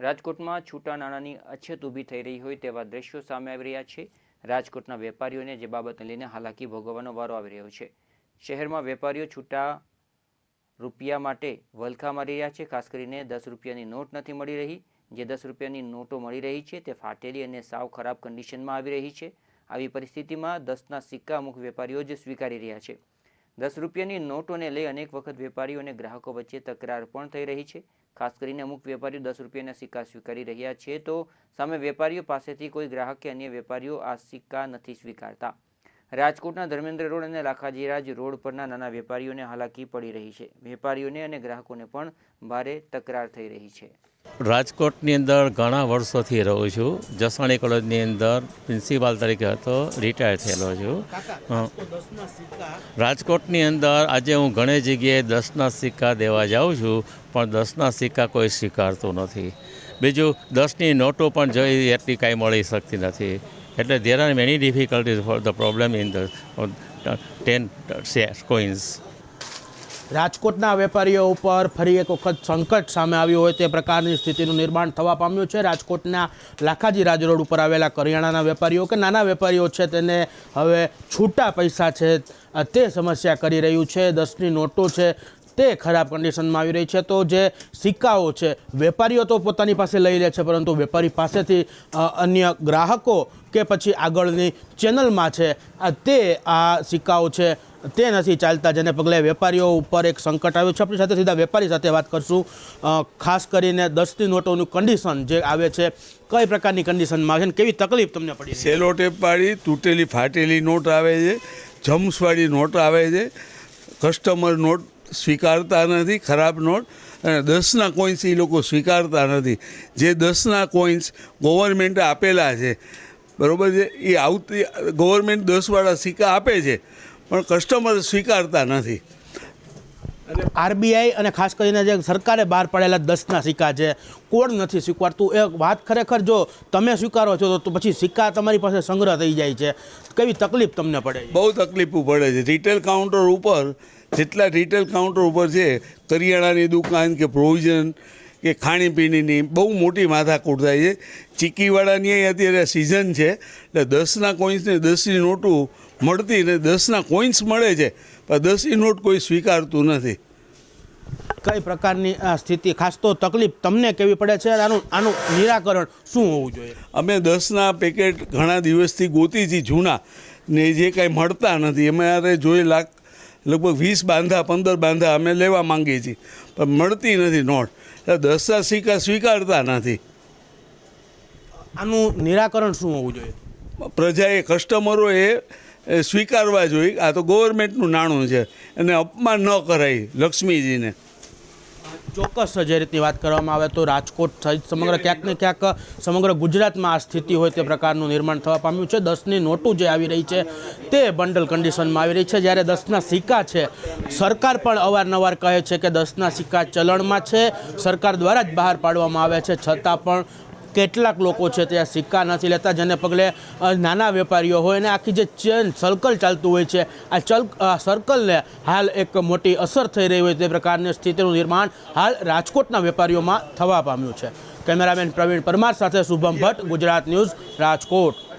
રાજકોટમાં છૂટા નાણાંની અછત ઊભી થઈ રહી હોય તેવા દ્રશ્યો સામે આવી રહ્યા છે. રાજકોટના વેપારીઓને જે બાબતને લઈને હાલાકી ભોગવવાનો વારો આવી રહ્યો છે. શહેરમાં વેપારીઓ છૂટા રૂપિયા માટે વલખા મારી રહ્યા છે. ખાસ કરીને દસ રૂપિયાની નોટ નથી મળી રહી. જે દસ રૂપિયાની નોટો મળી રહી છે તે ફાટેલી અને સાવ ખરાબ કન્ડિશનમાં આવી રહી છે. આવી પરિસ્થિતિમાં દસના સિક્કા અમુક વેપારીઓ જ સ્વીકારી રહ્યા છે. દસ રૂપિયાની નોટોને લઈ અનેક વખત વેપારીઓ અને ગ્રાહકો વચ્ચે તકરાર પણ થઈ રહી છે. ખાસ કરીને અમુક વેપારીઓ દસ રૂપિયાના સિક્કા સ્વીકારી રહ્યા છે, તો સામે વેપારીઓ પાસેથી કોઈ ગ્રાહક કે અન્ય વેપારીઓ આ સિક્કા નથી સ્વીકારતા. રાજકોટના ધર્મેન્દ્ર રોડ અને લાખાજીરાજ રોડ પરના નાના વેપારીઓને હાલાકી પડી રહી છે. વેપારીઓને અને ગ્રાહકોને પણ ભારે તકરાર થઈ રહી છે. રાજકોટની અંદર ઘણા વર્ષોથી રહું છું. જસાણી કોલેજની અંદર પ્રિન્સિપાલ તરીકે હતો રિટાયર થયેલો છું. રાજકોટની અંદર આજે હું ઘણી જગ્યાએ દસના સિક્કા દેવા જાઉં છું પણ દસના સિક્કા કોઈ સ્વીકારતું નથી. બીજું દસની નોટો પણ જોઈ એટલી કાંઈ મળી શકતી નથી. એટલે there are many difficulties for the problem in the ten coins રાજકોટના વેપારીઓ ઉપર ફરી એક વખત સંકટ સામે આવ્યું હોય તે પ્રકારની સ્થિતિનું નિર્માણ થવા પામ્યું છે. રાજકોટના લાખાજી રાજ રોડ ઉપર આવેલા કરિયાણાના વેપારીઓ કે નાના વેપારીઓ છે તેને હવે છૂટા પૈસા છે તે સમસ્યા કરી રહ્યું છે. દસની નોટો છે તે ખરાબ કન્ડિશનમાં આવી રહી છે. તો જે સિક્કાઓ છે, વેપારીઓ તો પોતાની પાસે લઈ લે છે, પરંતુ વેપારી પાસેથી અન્ય ગ્રાહકો કે પછી આગળની ચેનલમાં છે તે આ સિક્કાઓ છે તે નથી ચાલતા, જેને પગલે વેપારીઓ ઉપર એક સંકટ આવ્યું છે. આપણી સાથે સીધા વેપારી સાથે વાત કરશું. ખાસ કરીને દસની નોટોનું કન્ડિશન જે આવે છે, કઈ પ્રકારની કન્ડિશનમાં આવે છે કેવી તકલીફ તમને પડી? સેલો ટેપવાળી, તૂટેલી, ફાટેલી નોટ આવે છે, જમ્સવાળી નોટ આવે છે. કસ્ટમર નોટ સ્વીકારતા નથી, ખરાબ નોટ. અને દસના કોઈન્સ એ લોકો સ્વીકારતા નથી. જે દસના કોઈન્સ ગવર્મેન્ટે આપેલા છે, બરાબર છે? એ આવતી ગવર્મેન્ટ દસવાળા સિક્કા આપે છે. પણ કસ્ટમર સ્વીકારતા નથી. આરબીઆઈ અને ખાસ કરીને જે સરકારે બહાર પાડેલા દસના સિક્કા છે કોણ નથી સ્વીકારતું? એ વાત ખરેખર જો તમે સ્વીકારો છો તો પછી સિક્કા તમારી પાસે સંગ્રહ થઈ જાય છે. કેવી તકલીફ તમને પડે બહુ તકલીફો પડે છે. રિટેલ કાઉન્ટર ઉપર જેટલા રિટેલ કાઉન્ટર ઉપર છે કરિયાણાની દુકાન કે પ્રોવિઝન કે ખાણીપીણીની બહુ મોટી માથાકૂટ થાય છે. ચીકીવાળાની અહીં અત્યારે સિઝન છે. એટલે દસના કોઈન્સને દસની નોટું મળતી ને દસના કોઈન્સ મળે છે. પણ દસની નોટ કોઈ સ્વીકારતું નથી. કઈ પ્રકારની આ સ્થિતિ? ખાસ તો તકલીફ તમને કેવી પડે છે આનું આનું નિરાકરણ શું હોવું જોઈએ? અમે દસના પેકેટ ઘણા દિવસથી ગોતી છીએ જૂના ને જે કાંઈ મળતા નથી. અમારે જોઈ લાખ લગભગ વીસ બાંધા પંદર બાંધા અમે લેવા માંગીએ છીએ. પણ મળતી નથી નોટ. એટલે સિક્કા સ્વીકારતા નથી. આનું નિરાકરણ શું હોવું જોઈએ? પ્રજાએ કસ્ટમરોએ એ સ્વીકારવા જોઈએ આ તો ગવર્મેન્ટનું નાણું છે. અને અપમાન ન કરાય લક્ષ્મીજીને. ચોક્કસ જે રીતની વાત કરવામાં આવે તો રાજકોટ સહિત સમગ્ર ક્યાંક ને ક્યાંક, સમગ્ર ગુજરાતમાં આ સ્થિતિ હોય તે પ્રકારનું નિર્માણ થવા પામ્યું છે. દસની નોટું જે આવી રહી છે તે બંડલ કન્ડિશનમાં આવી રહી છે. જ્યારે દસના સિક્કા છે, સરકાર પણ અવારનવાર કહે છે કે દસના સિક્કા ચલણમાં છે. સરકાર દ્વારા જ બહાર પાડવામાં આવે છે. છતાં પણ કેટલાક લોકો છે તે સિક્કા નથી લેતા, જેને પગલે નાના વેપારીઓ હોય અને આખી જે ચેન સર્કલ ચાલતું હોય છે, આ ચલ સર્કલને હાલ એક મોટી અસર થઈ રહી હોય તે પ્રકારની સ્થિતિનું નિર્માણ હાલ રાજકોટના વેપારીઓમાં થવા પામ્યું છે. કેમેરામેન પ્રવીણ પરમાર સાથે શુભમ ભટ્ટ, ગુજરાત ન્યૂઝ, રાજકોટ.